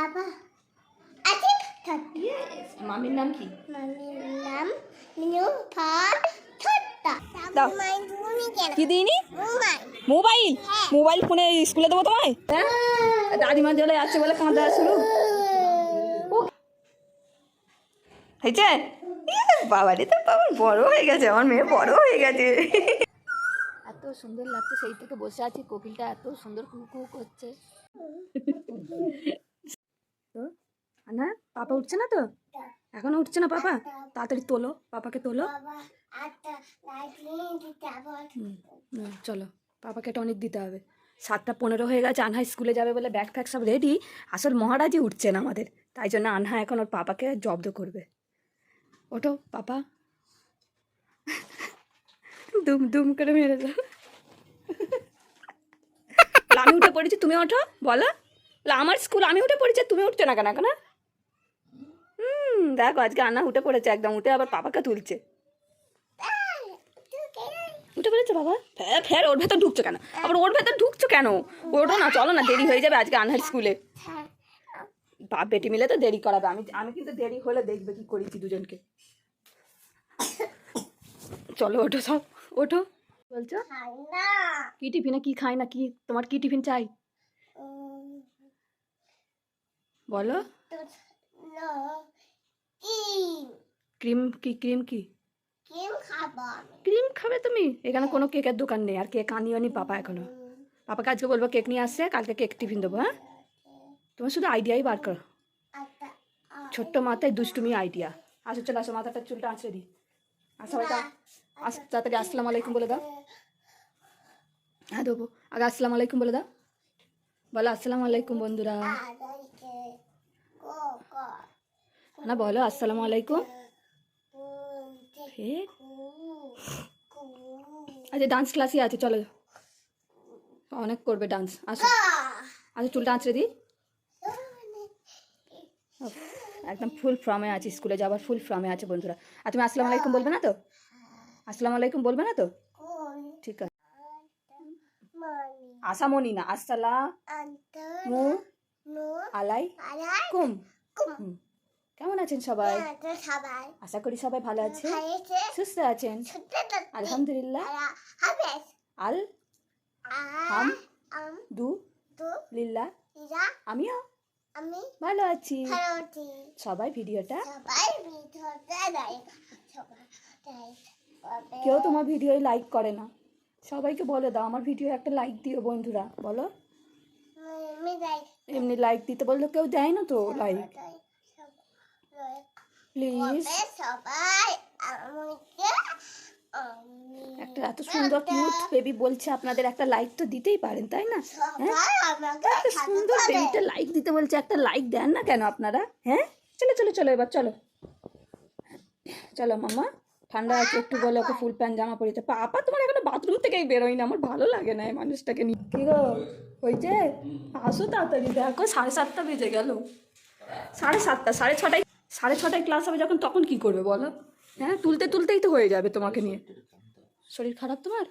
বাবা? আছে থাকি। মামির নাম কি? মামির নাম ফার ছোট্টা দাও। কি দিইনি? মোবাইল। মোবাইল? ফোনে স্কুলে দেবো তোমায়? হ্যাঁ? দাদিমা চলে যাচ্ছে বলে কাঁদা শুরু। হয়েছে? বাবা রে তো বাবা বড় হয়ে গেছে আমার মেয়ে বড় হয়ে গেছে। এত সুন্দর লাগছে সেই থেকে বসে আছি কোকিলটা এত সুন্দর কু কু করছে। না? পাপা উঠছে না তো? এখনও উঠছে না পাপা? তাড়াতাড়ি তোলো, পাপাকে তোলো। চলো, পাপাকে টনিক দিতে হবে। সাতটা পনেরো হয়ে গেছে, আনহা স্কুলে যাবে বলে ব্যাগ ফ্যাগ সব রেডি আসল মহারাজই উঠছে না আমাদের। তাই জন্য আনহা এখন ওর পাপাকে জব্দ করবে। ওঠো, পাপা। দুম দুম করে মেরে দাও। আমি উঠে পড়েছি, তুমি ওঠো, বলো। আমার স্কুল, আমি উঠে পড়েছি, তুমি উঠছো না কেন কেন দেখো আজকে আন্না উঠে পড়েছে একদম উঠে আবার পাপাকে তুলছে। উঠে পড়েছে বাবা? ফের ফের ওর ভেতর ঢুকছো কেন? আবার ওর ভেতর ঢুকছো কেন? ওঠো না চলো না দেরি হয়ে যাবে আজকে আনহার স্কুলে। বাপ বেটি মিলে তো দেরি করাবে। আমি আমি কিন্তু দেরি হলে দেখবে কি করেছি দুজনকে। চলো ওঠো সব ওঠো। বলছো? কি টিফিনে কি খাই না কি? তোমার কি টিফিন চাই? বলো। ক্রিম। কি ক্রিম কি? ক্রিম খাবে তুমি? এখানে কোনো কেকের দোকান নেই আর কেক আনিও নি পাপা এখনও। পাপাকে আজকে বলব কেক নিয়ে আসছে কালকে কেক টিফিন দেবো হ্যাঁ? তোমার শুধু আইডিয়াই বার করো। ছোট্ট মাথায় দুষ্টুমি আইডিয়া। আসো চলে আসো মাথাটা চুলটা আঁচড়ে দিই। আর সবাইকে আস তাড়াতাড়ি আসসালামু আলাইকুম বলে দাও। হ্যাঁ দেবো। আগে আসসালামু আলাইকুম বলে দাও। বলো আসসালামু আলাইকুম বন্ধুরা। না বলো আসসালামু আলাইকুম। আচ্ছা ডান্স ক্লাসই আছে চলো। অনেক করবে ডান্স আসো। আচ্ছা চুলটা আঁচড়ে দিই একদম ফুল ফর্মে আছে স্কুলে যাবার ফুল ফর্মে আছে বন্ধুরা। আর তুমি আসসালামু আলাইকুম বলবে না তো? আসসালামু আলাইকুম বলবে না তো? ঠিক আছে। মানি আসামনি না আসসালাম আলাই কুম। কেমন আছেন সবাই? সবাই। আশা করি সবাই ভালো আছে সুস্থ আছেন? আলহামদুলিল্লাহ। আল আম দু লিল্লা আমিও। আমি ভালো আছি। সবাই ভিডিওটা কেউ তোমার ভিডিও লাইক করে না। সবাইকে বলে দাও আমার ভিডিও একটা লাইক দিও বন্ধুরা বলো। এমনি লাইক দিতে বলল কেউ দেয় না তো লাইক প্লিজ সবাই একটা এত সুন্দর কিউট বেবি বলছে আপনাদের একটা লাইক তো দিতেই পারেন তাই না? হ্যাঁ? সুন্দর বেবিটা লাইক দিতে বলছে একটা লাইক দেন না কেন আপনারা? হ্যাঁ? চলো চলো চলো এবার চলো। চলো মামা ঠান্ডা আছে একটু বলে ওকে ফুল প্যান্ট জামা পরেছে পাপা তোমার এখনও বাথরুম থেকেই বেরোই না আমার ভালো লাগে না এই মানুষটাকে নিয়ে। কি গো? হয়েছে? আসো তাড়াতাড়ি দেখো সাড়ে সাতটা বেজে গেল। সাড়ে সাতটা সাড়ে ছটায় সাড়ে ছটায় ক্লাস হবে যখন তখন কি করবে বলো? হ্যাঁ তুলতে তুলতেই তো হয়ে যাবে তোমাকে নিয়ে। শরীর খারাপ তোমার?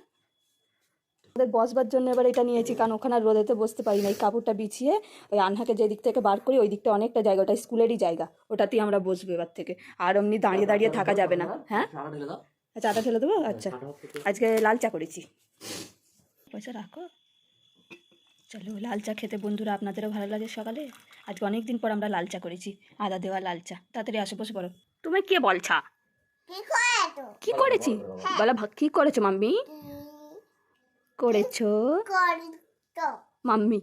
ওদের বসবার জন্য এবার এটা নিয়েছি কারণ ওখানে আর রোদেতে বসতে পারি না। এই কাপড়টা বিছিয়ে ওই আনহাকে যে দিক থেকে বার করি ওই দিকটা অনেকটা জায়গা ওটা স্কুলেরই জায়গা। ওটাতেই আমরা বসবো এবার থেকে। আর এমনি দাঁড়িয়ে দাঁড়িয়ে থাকা যাবে না। হ্যাঁ? চাটা ঢেলে দেবো? আচ্ছা। আজকে লাল চা করেছি। পয়সা রাখো। চলো লাল চা খেতে বন্ধুরা আপনাদেরও ভালো লাগে সকালে? আজকে অনেক দিন পর আমরা লাল চা করেছি আদা দেওয়া লাল চা। তাড়াতাড়ি আসো বসে পড়ো। তুমি কে বলছা কি করে কি করেছি? বলা কি করেছ মাম্মি? করেছ? করি মাম্মি।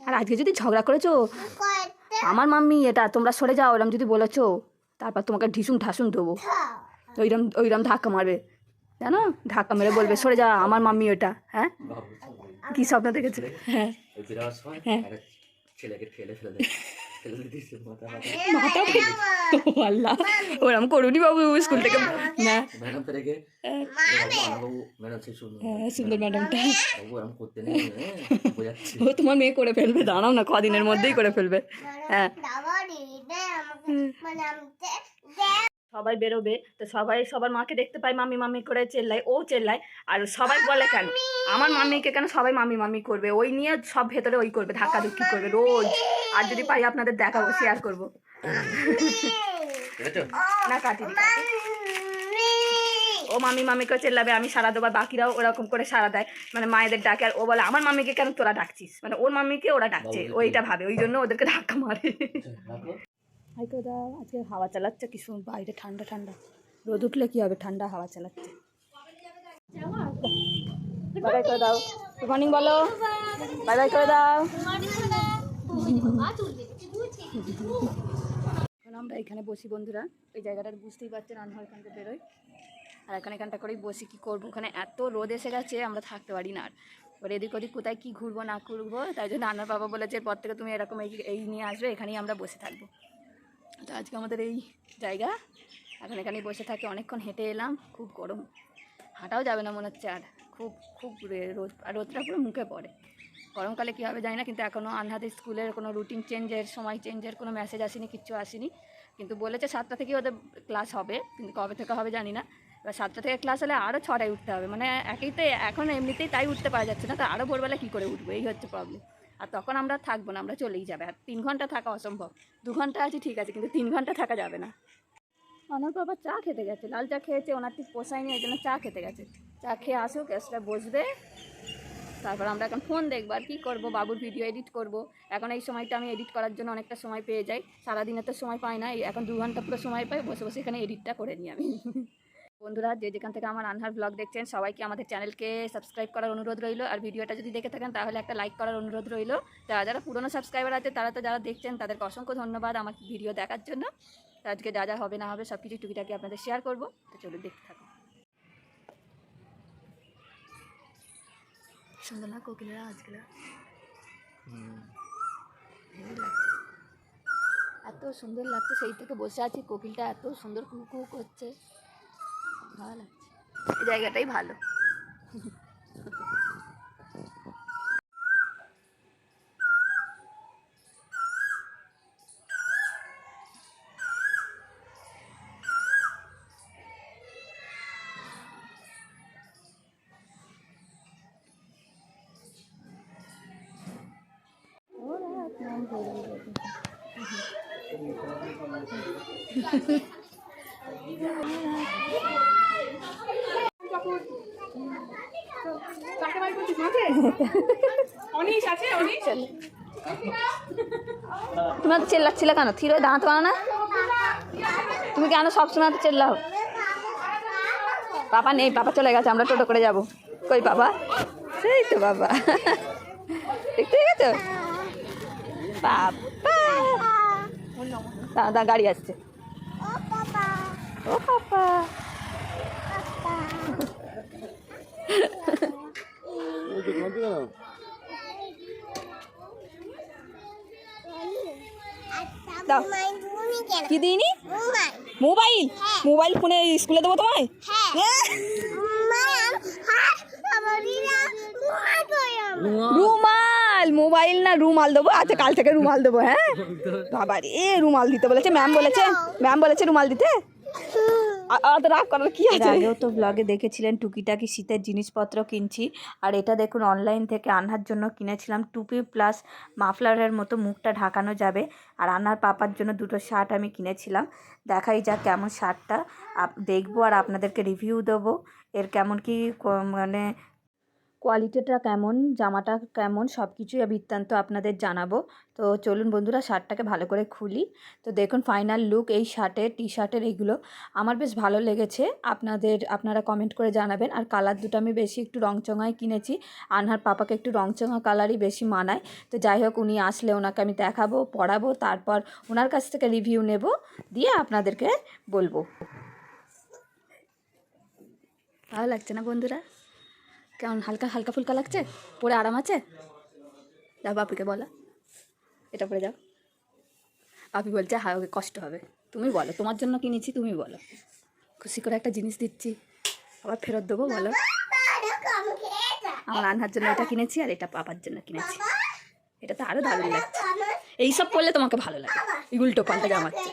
আর আজকে যদি ঝগড়া করেছ আমার মাম্মি এটা তোমরা সরে যাও ওরম যদি বলেছ তারপর তোমাকে ঢিসুন ঠাসুন দেবো। ওইরম ওইরম ধাক্কা মারবে। জানো? ধাক্কা মেরে বলবে সরে যা আমার মাম্মি ওটা হ্যাঁ? কি স্বপ্ন দেখেছ? হ্যাঁ। হ্যাঁ। একটা ছেলেকে ফেলে ফেলে মাথা মাথা মাথা ও আল্লাহ। ওরম করুনি বাবু স্কুল থেকে। না। ম্যাডাম পেরেকে ম্যাডাম সেই সুন্দর ম্যাডামটা। বাবু করতে নেই ও তোমার মেয়ে করে ফেলবে দাঁড়াও না কদিনের মধ্যেই করে ফেলবে। হ্যাঁ। দাবারি সবাই বেরোবে। তো সবাই সবার মাকে দেখতে পায় মামি মামি করে চেল্লায় ও চেল্লায়। আর সবাই বলে কেন? আমার মামিকে কেন সবাই মামি মামি করবে? ওই নিয়ে সব ভেতরে ওই করবে ধাক্কা ধুক্কি করবে রোজ। আর যদি পাই আপনাদের দেখাবো শেয়ার করব। না কাটি ও মামি মামিকে চেল্লাবে আমি সারা দেবো আর বাকিরাও ওরকম করে সারা দেয়। মানে মায়েদের ডাকে আর ও বলে আমার মামিকে কেন তোরা ডাকছিস? মানে ওর মামিকে ওরা ডাকছে ওইটা ভাবে ওই জন্য ওদেরকে ধাক্কা মারে। রাখো। হাই দাও, আজকে হাওয়া চালাচ্ছে কি শুন বাইরে ঠান্ডা ঠান্ডা। রোদ উঠলে কি হবে? ঠান্ডা হাওয়া চালাচ্ছে। বাই করে দাও। গুড মর্নিং বলো। বাই বাই করে দাও। এখন আমরা এখানে বসি বন্ধুরা। এই জায়গাটা বুঝতেই পারছেন আনহা এখান থেকে বেরোয়। আর এখানে এখানটা করেই বসি, কী করব? ওখানে এত রোদ এসে গেছে, আমরা থাকতে পারি না আর। এদিক ওদিক কোথায় কী ঘুরবো, না ঘুরবো, তাই জন্য আনার বাবা বলেছে, এরপর থেকে তুমি এরকম এই নিয়ে আসবে, এখানেই আমরা বসে থাকব। তো আজকে আমাদের এই জায়গা। এখন এখানেই বসে থাকে। অনেকক্ষণ হেঁটে এলাম। খুব গরম। হাঁটাও যাবে না মনে হচ্ছে আর। খুব খুব রোদ, আর রোদটা পুরো মুখে পড়ে। গরমকালে কী হবে জানি না, কিন্তু এখনও আনহাদের স্কুলের কোনো রুটিন চেঞ্জের সময় চেঞ্জের কোনো মেসেজ আসেনি, কিচ্ছু আসেনি। কিন্তু বলেছে সাতটা থেকে ওদের ক্লাস হবে, কিন্তু কবে থেকে হবে জানি না। এবার সাতটা থেকে ক্লাস হলে আরও ছটায় উঠতে হবে। মানে একেই তো এখন এমনিতেই তাই উঠতে পারা যাচ্ছে না। তো আরও ভোরবেলা কী করে উঠবো? এই হচ্ছে প্রবলেম আর তখন আমরা থাকব না, আমরা চলেই যাবে। আর তিন ঘণ্টা থাকা অসম্ভব। দু ঘণ্টা আছে, ঠিক আছে, কিন্তু তিন ঘণ্টা থাকা যাবে না। আমার বাবা চা খেতে গেছে, লাল চা খেয়েছে, ওনার ঠিক পোষায়নি এই জন্য চা খেতে গেছে। চা খেয়ে আসুক এসটা বসবে। তারপর আমরা এখন ফোন দেখব, আর কী করব, বাবুর ভিডিও এডিট করব। এখন এই সময়টা আমি এডিট করার জন্য অনেকটা সময় পেয়ে যাই। সারাদিনে তো সময় পাই না এখন দু ঘণ্টা পুরো সময় পাই, বসে বসে এখানে এডিটটা করে নিই আমি। বন্ধুরা যে যেখান থেকে আমার আনহার ব্লগ দেখছেন সবাইকে আমাদের চ্যানেলকে সাবস্ক্রাইব করার অনুরোধ রইল। আর ভিডিওটা যদি দেখে থাকেন তাহলে একটা লাইক করার অনুরোধ রইল। যারা যারা পুরনো সাবস্ক্রাইবার আছে তারা তো যারা দেখছেন তাদেরকে অসংখ্য ধন্যবাদ আমার ভিডিও দেখার জন্য। তো আজকে যা যা হবে না হবে সব কিছু টুকিটাকি আপনাদের শেয়ার করব। তো চলুন দেখতে থাকুন। সুন্দর না কোকিলেরা আজকে এত সুন্দর লাগছে সেই থেকে বসে আছি। কোকিলটা এত সুন্দর কু কু করছে। ভালো লাগছে এই জায়গাটাই ভালো তুমি তো চেল্লাচ্ছিলে কেন? থির দাঁড়াতে পারো না? তুমি কেন সবসময় তো চেল্লাও? পাপা নেই, পাপা চলে গেছে, আমরা টোটো করে যাব। কই বাবা সেই তো বাবা। দেখতে গেছো পাপা। দাদা গাড়ি আসছে। ও বাবা ও পাপা। দাও। কি দিইনি? মোবাইল। মোবাইল ফোনে স্কুলে দেবো তোমায়? হ্যাঁ। কইরাম রুমাল মোবাইল না রুমাল দেবো। আচ্ছা কাল থেকে রুমাল দেবো হ্যাঁ? বাবা রে রুমাল দিতে বলেছে ম্যাম বলেছে ম্যাম বলেছে রুমাল দিতে? রাগ করার কি আছে? আগেও তো ব্লগে দেখেছিলেন টুকিটাকি শীতের জিনিসপত্র কিনছি। আর এটা দেখুন অনলাইন থেকে আনহার জন্য কিনেছিলাম। টুপি প্লাস মাফলারের মতো মুখটা ঢাকানো যাবে। আর আনার পাপার জন্য দুটো শার্ট আমি কিনেছিলাম। দেখাই যাক কেমন শার্টটা দেখব আর আপনাদেরকে রিভিউ দেবো। এর কেমন ক- মানে কোয়ালিটিটা কেমন, জামাটা কেমন সব কিছুই বৃত্তান্ত আপনাদের জানাব। তো চলুন বন্ধুরা, শার্টটাকে ভালো করে খুলি। তো দেখুন ফাইনাল লুক এই শার্টের টি শার্টের এইগুলো আমার বেশ ভালো লেগেছে। আপনাদের, আপনারা কমেন্ট করে জানাবেন। আর কালার দুটো আমি বেশি একটু রংচঙায় কিনেছি। আনহার পাপাকে একটু রংচঙা কালারই বেশি মানায়। তো যাই হোক, উনি আসলে ওনাকে আমি দেখাবো, পড়াবো, তারপর ওনার কাছ থেকে রিভিউ নেব। দিয়ে আপনাদেরকে বলব। ভালো লাগছে না বন্ধুরা? কেমন, হালকা হালকা ফুলকা লাগছে? পরে আরাম আছে? যাও বাপিকে বলো। এটা পরে যাও। বাপি বলছে হ্যাঁ ওকে কষ্ট হবে। তুমি বলো, তোমার জন্য কিনেছি তুমি বলো। খুশি করে একটা জিনিস দিচ্ছি। আবার ফেরত দেবো, বলো। আমার রান্নার জন্য এটা কিনেছি আর এটা পাপার জন্য কিনেছি। এটা তো আরও দারুণ লাগছে এইসব করলে তোমাকে ভালো লাগে। উল্টো পাল্টা জামাচ্ছে।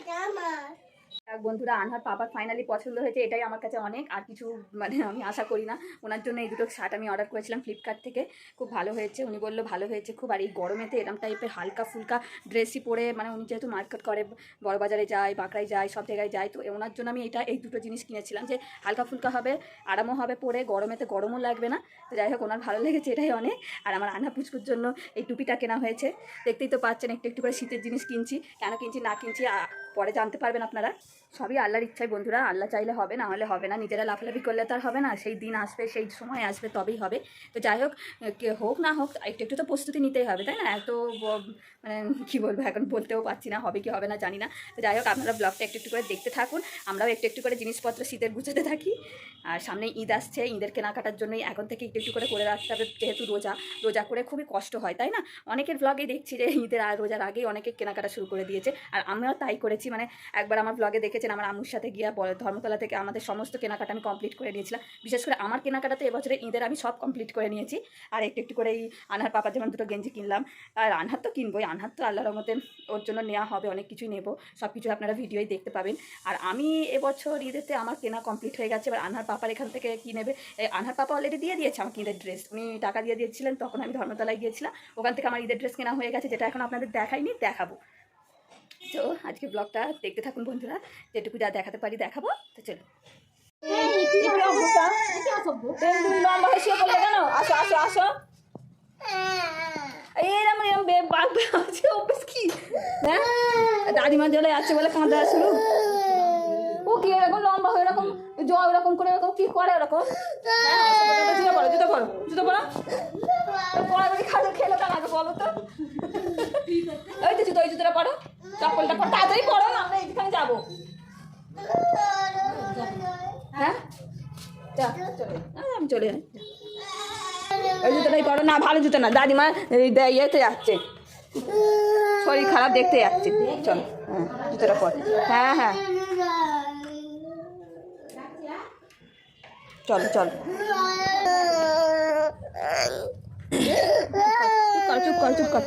এক বন্ধুরা আনহার পাপার ফাইনালি পছন্দ হয়েছে, এটাই আমার কাছে অনেক। আর কিছু মানে আমি আশা করি না, ওনার জন্য এই দুটো শার্ট আমি অর্ডার করেছিলাম ফ্লিপকার্ট থেকে। খুব ভালো হয়েছে, উনি বলল ভালো হয়েছে খুব। আর এই গরমেতে এরম টাইপের হালকা ফুলকা ড্রেসই পরে মানে উনি যেহেতু মার্কেট করে বড় বাজারে যায়, বাঁকড়ায় যায়, সব জায়গায় যায়, তো ওনার জন্য আমি এটা, এই দুটো জিনিস কিনেছিলাম যে হালকা ফুলকা হবে, আরামও হবে পরে, গরমেতে গরমও লাগবে না। তো যাই হোক, ওনার ভালো লেগেছে, এটাই অনেক। আর আমার আনা পুচকুর জন্য এই টুপিটা কেনা হয়েছে। দেখতেই তো পাচ্ছেন, একটু একটু করে শীতের জিনিস কিনছি, কেন কিনছি, না কিনছি পরে জানতে পারবেন আপনারা। সবই আল্লাহর ইচ্ছায় বন্ধুরা, আল্লাহ চাইলে হবে, না হলে হবে না। নিজেরা লাফালাফি করলে তো আর হবে না, সেই দিন আসবে, সেই সময় আসবে, তবেই হবে। তো যাই হোক, কে হোক না হোক, একটু একটু তো প্রস্তুতি নিতেই হবে, তাই না? এত মানে কী বলব, এখন বলতেও পারছি না, হবে কি হবে না জানি না। তো যাই হোক, আপনারা ব্লগটা একটু একটু করে দেখতে থাকুন। আমরাও একটু একটু করে জিনিসপত্র শীতের গুছাতে থাকি। আর সামনে ঈদ আসছে, ঈদের কেনাকাটার জন্যই এখন থেকে একটু একটু করে করে রাখতে হবে, যেহেতু রোজা। রোজা করে খুবই কষ্ট হয়, তাই না? অনেকের ব্লগে দেখছি যে ঈদের রোজার আগেই অনেকে কেনাকাটা শুরু করে দিয়েছে, আর আমরাও তাই করেছি। মানে একবার আমার ব্লগে দেখেছেন আমার আমুর সাথে গিয়া বলে, ধর্মতলা থেকে আমাদের সমস্ত কেনাকাটা আমি কমপ্লিট করে নিয়েছিলাম। বিশেষ করে আমার কেনাকাটা তো এবছরে ঈদের আমি সব কমপ্লিট করে নিয়েছি। আর একটু একটু করে এই আনহার পাপার যেমন দুটো গেঞ্জি কিনলাম। আর আনহার তো কিনবোই, আনহার তো আল্লাহর মতে ওর জন্য নেওয়া হবে, অনেক কিছুই নেব সব কিছু আপনারা ভিডিওই দেখতে পাবেন। আর আমি এবছর ঈদেতে আমার কেনা কমপ্লিট হয়ে গেছে, এবার আনহার পাপার এখান থেকে কি নেবে? আনহার পাপা অলরেডি দিয়ে দিয়েছে আমাকে ঈদের ড্রেস উনি টাকা দিয়ে দিয়েছিলেন, তখন আমি ধর্মতলায় গিয়েছিলাম। ওখান থেকে আমার ঈদের ড্রেস কেনা হয়ে গেছে, যেটা এখন আপনাদের দেখাইনি, দেখাবো। তো আজকে ব্লগটা দেখতে থাকুন বন্ধুরা। যেটুকু যা দেখাতে পারি দেখাবো। তো চলো। আসো আসো আসো এরম এরম বাঘ আছে কি হ্যাঁ দাদিমা জলে আছে বলে কাঁদা শুরু ও কি এরকম লম্বা হয়ে এরকম জ এরকম করে এরকম কি করে এরকম জুতো পড়ো জুতো পড়ো জুতো পড়ো পড়া করে খাজা খেলো কেন আগে বলো তো ওই তো জুতো ওই জুতোটা পড়ো চপ্পলটা পড়ো তাড়াতাড়ি না আমরা এইখানে হ্যাঁ? যা চলে আয়, আমি চলে যাই ওই জুতোটাই পড়ো না ভালো জুতো না। দাদিমা ইয়েতে যাচ্ছে। শরীর খারাপ দেখতে যাচ্ছে। চলো হ্যাঁ জুতোটা পর। হ্যাঁ হ্যাঁ। চলো চলো। চুপ কর চুপ কর চুপ কর।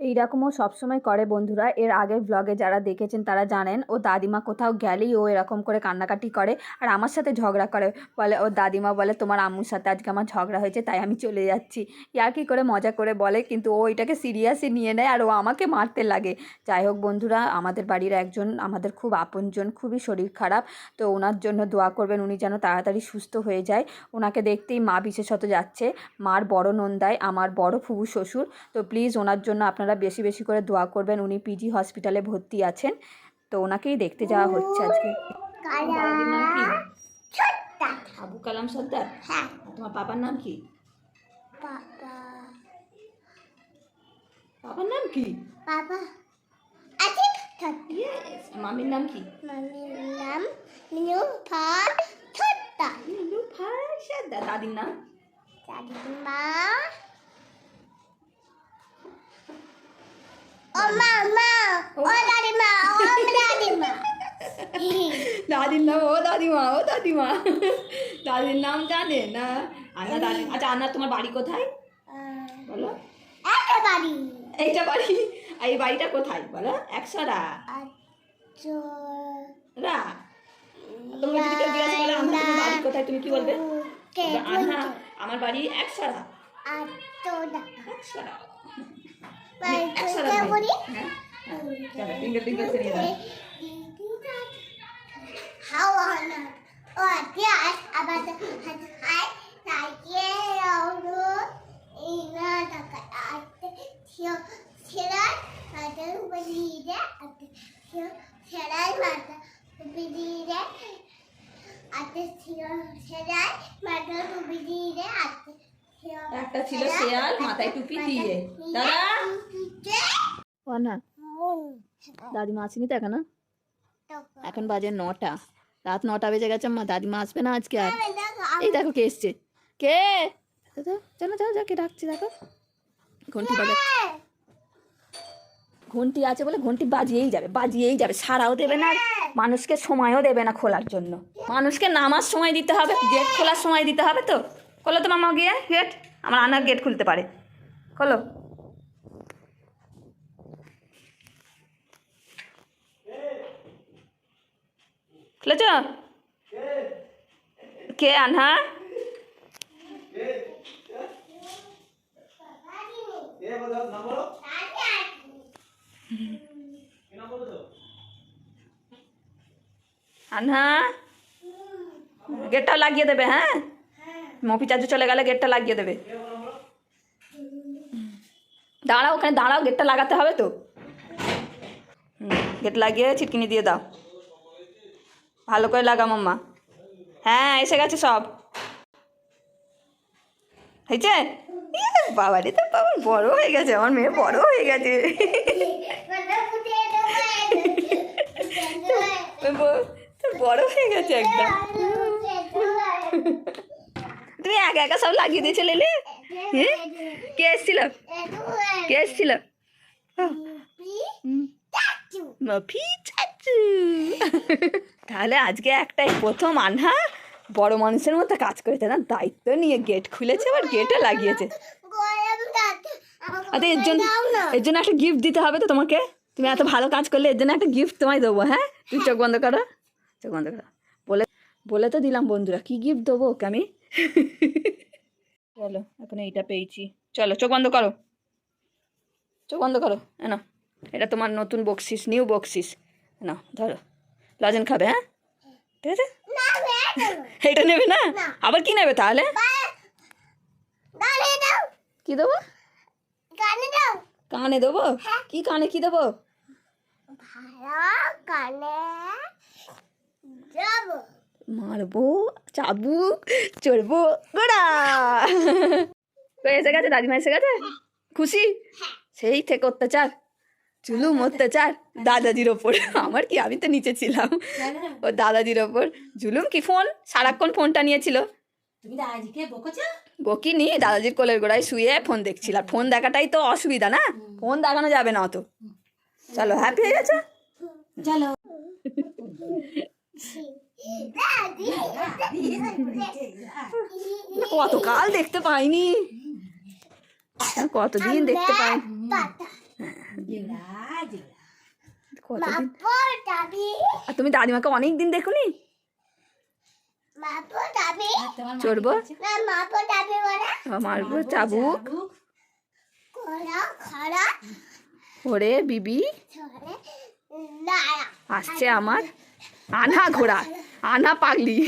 এইরকমও সবসময় করে বন্ধুরা। এর আগের ব্লগে যারা দেখেছেন তারা জানেন, ও দাদিমা কোথাও গেলেই ও এরকম করে কান্নাকাটি করে আর আমার সাথে ঝগড়া করে। বলে, ও দাদিমা বলে, তোমার আম্মুর সাথে আজকে আমার ঝগড়া হয়েছে, তাই আমি চলে যাচ্ছি। ইয়ার কি করে মজা করে বলে, কিন্তু ও এটাকে সিরিয়াসই নিয়ে নেয় আর ও আমাকে মারতে লাগে। যাই হোক বন্ধুরা, আমাদের বাড়ির একজন, আমাদের খুব আপনজন, খুবই শরীর খারাপ, তো ওনার জন্য দোয়া করবেন উনি যেন তাড়াতাড়ি সুস্থ হয়ে যায়। ওনাকে দেখতেই মা বিশেষত যাচ্ছে, মার বড় নন্দায়, আমার বড় ফুবু শ্বশুর। তো প্লিজ ওনার জন্য আপনারা বেশি বেশি করে দোয়া করবেন। উনি পিজি হসপিটালে ভর্তি আছেন। তো ওনাকেই দেখতে যাওয়া হচ্ছে আজকে। আবু কালাম সর্দার হ্যাঁ। তোমার বাবার নাম কি? বাবার নাম কি? বাবা। মামির নাম কি? মামির নাম ফার ছোট্টা সর্দার দাদির নাম? দাদিমা ও দাদির নাম ও দাদিমা ও দাদিমা দাদির নাম জানে? না? আন্না দাদি আচ্ছা আন্না তোমার বাড়ি কোথায়? বলো। বাড়ি। এইটা বাড়ি? আর এই বাড়িটা কোথায়? বলো। একশোরা রা তোমাকে যদি কেউ জিজ্ঞাসা করে আমার বাড়ি কোথায় তুমি কি বলবে? আন্না আমার বাড়ি একশোরা একশোরা বাড়ি একশোরা কে বলি হ্যাঁ চলো টিঙ্গল টিঙ্গল শুনিয়ে দাও হাওয়া না ও আজ আবার হাই তাইকে আউরো ইনা টাকা আতে থিও ছেড়াই মাতে বলি রে আতে থিও ছেড়াই মাতে বলি রে একটা ছিল শেয়াল মাথায় টুপি দিয়ে। দাদা? ও না দাদিমা আসেনি তো এখন? এখন বাজে নটা। রাত নটা বেজে গেছে মা দাদিমা আসবে না আজকে আর। এই দেখো কে এসছে। কে? দাদা জানো যাও যা কে দেখো। ঘন্টি বাজাচ্ছে ঘন্টি আছে বলে ঘন্টি বাজিয়েই যাবে বাজিয়েই যাবে সারাও দেবে না মানুষকে সময়ও দেবে না খোলার জন্য। মানুষকে নামার সময় দিতে হবে গেট খোলার সময় দিতে হবে তো। খোলো তো মামা গিয়ে, গেট। আমার আনার গেট খুলতে পারে। খোলো। খুলেছ? কে আনহা? আনহা? গেটটাও লাগিয়ে দেবে হ্যাঁ? মপি চাচু চলে গেলে গেটটা লাগিয়ে দেবে। দাঁড়াও ওখানে দাঁড়াও গেটটা লাগাতে হবে তো। গেট লাগিয়ে ছিটকিনি দিয়ে দাও। ভালো করে লাগা মাম্মা। হ্যাঁ এসে গেছে সব। হয়েছে? ইয়ে, বাবা রে তো বাবা বড় হয়ে গেছে আমার মেয়ে বড় হয়ে গেছে। ব- তো বড় হয়ে গেছে একদম। তুমি একা একা সব লাগিয়ে দিয়েছ লেলে হ্যাঁ কে এসছিল? কে এসছিল? চাচু। তাহলে আজকে একটাই প্রথম আনহা বড় মানুষের মতো কাজ করেছে না? দায়িত্ব নিয়ে গেট খুলেছে আবার গেটে লাগিয়েছে। আচ্ছা এর জন্য এর জন্য একটা গিফট দিতে হবে তো তোমাকে? তুমি এত ভালো কাজ করলে এর জন্য একটা গিফট তোমায় দেবো হ্যাঁ? তুই চোখ বন্ধ করো। চোখ বন্ধ করো। বলে বলে তো দিলাম বন্ধুরা কি গিফট দেবো ওকে আমি? চলো এখন এইটা পেয়েছি। চলো চোখ বন্ধ করো। চোখ বন্ধ করো না এটা তোমার নতুন বকশিস নিউ বকশিস। না ধরো। লজেন খাবে হ্যাঁ? ঠিক আছে? এটা নেবে না? আবার কি নেবে তাহলে? কি দেবো? কানে দেবো? কি কানে কি দেবো? মারবো চাবুক চড়বো গোড়া। কই এসে গেছে দাদিমা এসে গেছে? খুশি? সেই থেকে অত্যাচার চুলুম অত্যাচার দাদাজির ওপর। আমার কি আমি তো নিচে ছিলাম। ও দাদাজির ওপর। জুলুম কি ফোন? সারাক্ষণ ফোনটা নিয়েছিল। তুমি দাদাজিকে বকেছো? বকিনি দাদাজির কোলের গোড়ায় শুয়ে ফোন দেখছিলাম ফোন দেখাটাই তো অসুবিধা না? ফোন দেখানো যাবে না অত। চলো হ্যাপি হয়ে গেছে? চলো। কতকাল দেখতে পাইনি কতদিন দেখতে পাই জিগড়া জিগড়া কতদিন আর তুমি দাদিমাকে অনেক দিন দেখুনি চড়বো মারবো চাবুক ওরে বিবি আসছে আমার আনা ঘোড়া আনা পাগলি।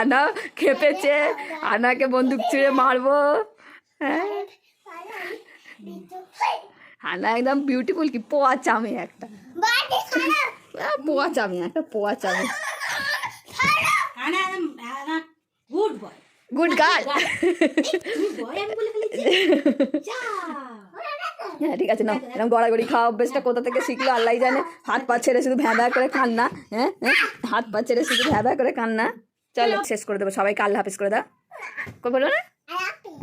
আনা খেপেছে আনাকে বন্দুক ছুঁড়ে মারবো। হ্যাঁ। আনা একদম বিউটিফুল কি পোয়া চামে একটা। পোয়া চামে একটা পোয়া চামে। গুড গার্ল হ্যাঁ ঠিক আছে না এরকম গড়াগড়ি খাওয়া অভ্যেসটা কোথা থেকে শিখলো আল্লাহ জানে। হাত পা ছেড়ে শুধু ভ্যাঁ ভ্যাঁ করে কান্না হ্যাঁ হ্যাঁ হাত পা ছেড়ে শুধু ভ্যাঁ ভ্যাঁ করে কান্না। চলো শেষ করে দেবো সবাইকে আল্লাহ হাফেজ করে দাও। কই বলো না?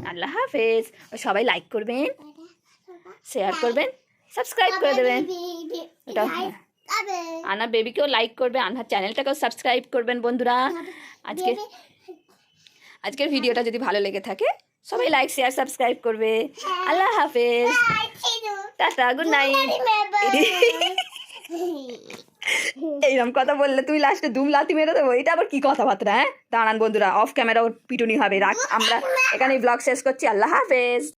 আল্লাহ হাফেজ। সবাই লাইক করবেন শেয়ার করবেন সাবস্ক্রাইব করে দেবেন। ওটা হ্যাঁ। আনার বেবিকেও লাইক করবে আনার চ্যানেলটাকেও সাবস্ক্রাইব করবেন বন্ধুরা। আজকে আজকের ভিডিওটা যদি ভালো লেগে থাকে সবাই লাইক শেয়ার সাবস্ক্রাইব করবে। আল্লাহ হাফেজ। টাটা গুড নাইট এইরকম কথা বললে তুই লাস্টে দুম লাতি মেরে দেবো। এটা আবার কি কথাবার্তা হ্যাঁ? দাঁড়ান বন্ধুরা অফ ক্যামেরা পিটুনি হবে। রাখ আমরা এখানে ব্লগ শেষ করছি। আল্লাহ হাফেজ।